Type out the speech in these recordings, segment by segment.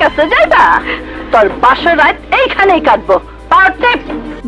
কাছে যাইবা? তোর বাসর রাত এইখানেই কাটবো। পারতে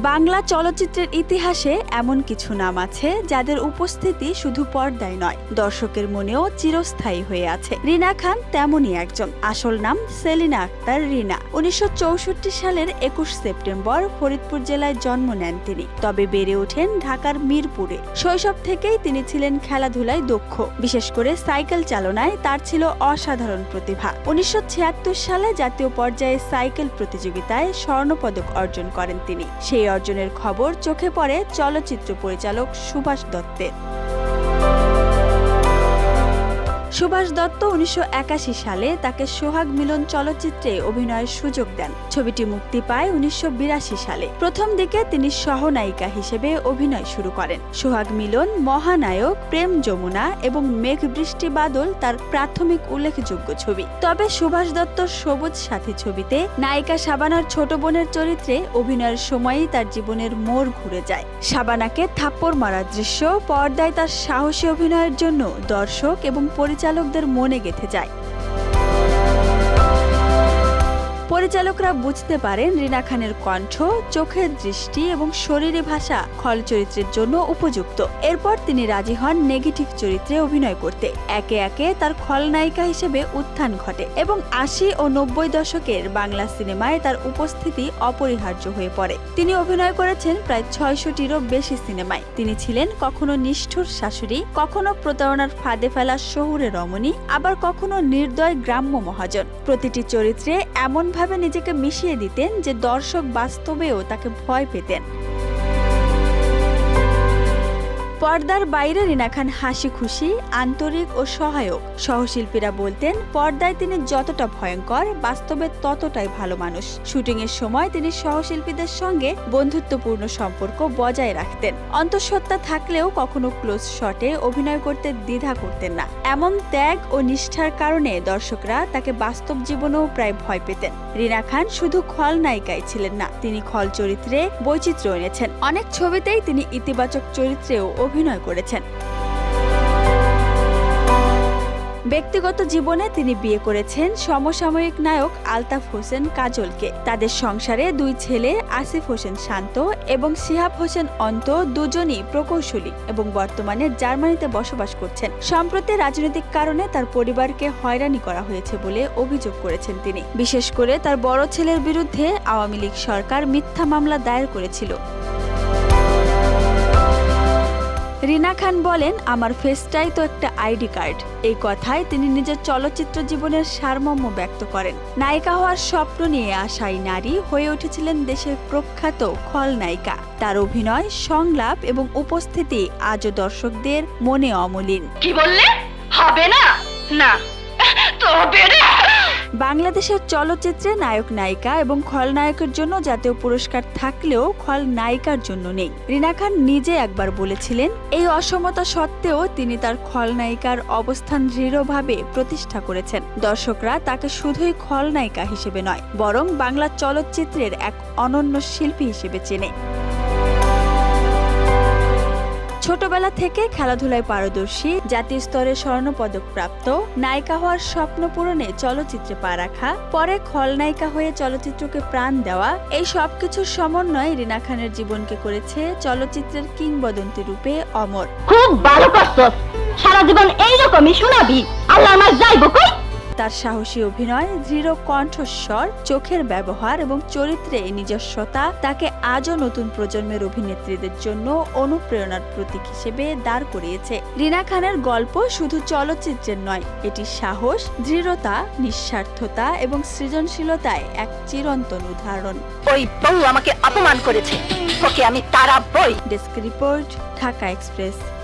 বাংলা চলচ্চিত্রের ইতিহাসে এমন কিছু নাম আছে যাদের উপস্থিতি শুধু পর্দায় নয়, দর্শকের মনেও চিরস্থায়ী হয়ে আছে। রিনা খান তেমনই একজন। আসল নাম সেলিনা আক্তার রিনা। উনিশশো চৌষট্টি সালের একুশ সেপ্টেম্বর ফরিদপুর জেলায় জন্ম নেন তিনি। তবে বেড়ে ওঠেন ঢাকার মিরপুরে। শৈশব থেকেই তিনি ছিলেন খেলাধুলায় দক্ষ। বিশেষ করে সাইকেল চালনায় তার ছিল অসাধারণ প্রতিভা। উনিশশো ছিয়াত্তর সালে জাতীয় পর্যায়ে সাইকেল প্রতিযোগিতায় স্বর্ণপদক অর্জন করেন তিনি। সেই অর্জনের খবর চোখে পড়ে চলচ্চিত্র পরিচালক সুভাষ দত্তের। সুভাষ দত্ত উনিশশো একাশি সালে তাকে সোহাগ মিলন চলচ্চিত্রে অভিনয়ের সুযোগ দেন। ছবিটি মুক্তি পায় উনিশশো বিরাশি সালে। প্রথম দিকে তিনি সহনায়িকা হিসেবে অভিনয় শুরু করেন। সোহাগ মিলন মহানায়ক, প্রেম যমুনা এবং মেঘ বৃষ্টি বাদল তার প্রাথমিক উল্লেখযোগ্য ছবি। তবে সুভাষ দত্তর সবুজ সাথী ছবিতে নায়িকা সাবানার ছোট বোনের চরিত্রে অভিনয়ের সময়ই তার জীবনের মোড় ঘুরে যায়। সাবানাকে থাপ্পড় মারার দৃশ্য, পর্দায় তার সাহসী অভিনয়ের জন্য দর্শক এবং পরিচালকদের মনে গেঁথে যায়। পরিচালকরা বুঝতে পারেন রিনা খানের কণ্ঠ, চোখের দৃষ্টি এবং শরীরী ভাষা খল চরিত্রের জন্য উপযুক্ত। এরপর তিনি রাজি হন নেগেটিভ চরিত্রে অভিনয় করতে। একে একে তার খলনায়িকা হিসেবে উত্থান ঘটে এবং আশি ও নব্বই দশকের বাংলা সিনেমায় তার উপস্থিতি অপরিহার্য হয়ে পড়ে। তিনি অভিনয় করেছেন প্রায় ছয়শটিরও বেশি সিনেমায়। তিনি ছিলেন কখনো নিষ্ঠুর শাশুড়ি, কখনো প্রতারণার ফাঁদে ফেলা শহুরে রমণী, আবার কখনো নির্দয় গ্রাম্য মহাজন। প্রতিটি চরিত্রে এমনভাবে নিজেকে মিশিয়ে দিতেন যে দর্শক বাস্তবেও তাকে ভয় পেতেন। পর্দার বাইরে রিনা খান হাসি খুশি, আন্তরিক ও সহায়ক। সহশিল্পীরা বলতেন, পর্দায় তিনি যতটা ভয়ঙ্কর, বাস্তবে ততটাই ভালো মানুষ। শুটিংয়ের সময় তিনি সহশিল্পীদের সঙ্গে বন্ধুত্বপূর্ণ সম্পর্ক বজায় রাখতেন। অন্তঃসত্ত্বা থাকলেও কখনো ক্লোজ শটে অভিনয় করতে দ্বিধা করতেন না। এমন ত্যাগ ও নিষ্ঠার কারণে দর্শকরা তাকে বাস্তব জীবনেও প্রায় ভয় পেতেন। রিনা খান শুধু খলনায়িকাই ছিলেন না, তিনি খল চরিত্রে বৈচিত্র্য এনেছেন। অনেক ছবিতেই তিনি ইতিবাচক চরিত্রেও অভিনয় করেছেন। ব্যক্তিগত জীবনে তিনি বিয়ে করেছেন সমসাময়িক নায়ক আলতাফ হোসেন কাজলকে। তাদের সংসারে দুই ছেলে, আসিফ হোসেন শান্ত এবং শিহাব হোসেন অন্ত দুজনই প্রকৌশলী এবং বর্তমানে জার্মানিতে বসবাস করছেন। সম্প্রতি রাজনৈতিক কারণে তার পরিবারকে হয়রানি করা হয়েছে বলে অভিযোগ করেছেন তিনি। বিশেষ করে তার বড় ছেলের বিরুদ্ধে আওয়ামী লীগ সরকার মিথ্যা মামলা দায়ের করেছিল। রিনা খান বলেন, আমার ফেসটাই তো একটা আইডি কার্ড। এই কথায় তিনি নিজের চলচ্চিত্র জীবনের সারমর্ম ব্যক্ত করেন। নায়িকা হওয়ার স্বপ্ন নিয়ে আসা এই নারী হয়ে উঠেছিলেন দেশের প্রখ্যাত খলনায়িকা তার অভিনয়, সংলাপ এবং উপস্থিতি আজও দর্শকদের মনে অমলিন। কি বললে? হবে না? না। তবে বাংলাদেশের চলচ্চিত্রে নায়ক নায়িকা এবং খলনায়কের জন্য জাতীয় পুরস্কার থাকলেও খলনায়িকার জন্য নেই। রিনা খান নিজে একবার বলেছিলেন, এই অসমতা সত্ত্বেও তিনি তার খলনায়িকার অবস্থান দৃঢ়ভাবে প্রতিষ্ঠা করেছেন। দর্শকরা তাকে শুধুই খলনায়িকা হিসেবে নয়, বরং বাংলা চলচ্চিত্রের এক অনন্য শিল্পী হিসেবে চেনে। ছোটবেলা থেকে খেলাধুলায় পারদর্শী, জাতীয় স্তরে স্বর্ণপদক প্রাপ্ত, নায়িকা হওয়ার স্বপ্ন পূরণে চলচ্চিত্রে পা রাখা, পরে খলনায়িকা হয়ে চলচ্চিত্রকে প্রাণ দেওয়া, এই সবকিছুর সমন্বয় রিনা খানের জীবনকে করেছে চলচ্চিত্রের কিংবদন্তি রূপে অমর। খুব ভালো করছস। সারা জীবন এইরকমই শোনাবি। আল্লাহ আমার যাইব কই? তার সাহসী অভিনয় দৃঢ় কণ্ঠস্বর চোখের ব্যবহার এবং চরিত্রে নিজস্বতা তাকে আজও নতুন প্রজন্মের অভিনেত্রীদের জন্য অনুপ্রেরণার প্রতীক হিসেবে দাঁড় করিয়েছে। রিনা খানের গল্প শুধু চলচ্চিত্রের নয় এটি সাহস দৃঢ়তা নিঃস্বার্থতা এবং সৃজনশীলতায় এক চিরন্তন উদাহরণ। ওই বউ আমাকে অপমান করেছে। ওকে আমি তারা বই ডেস্ক রিপোর্ট ঢাকা এক্সপ্রেস।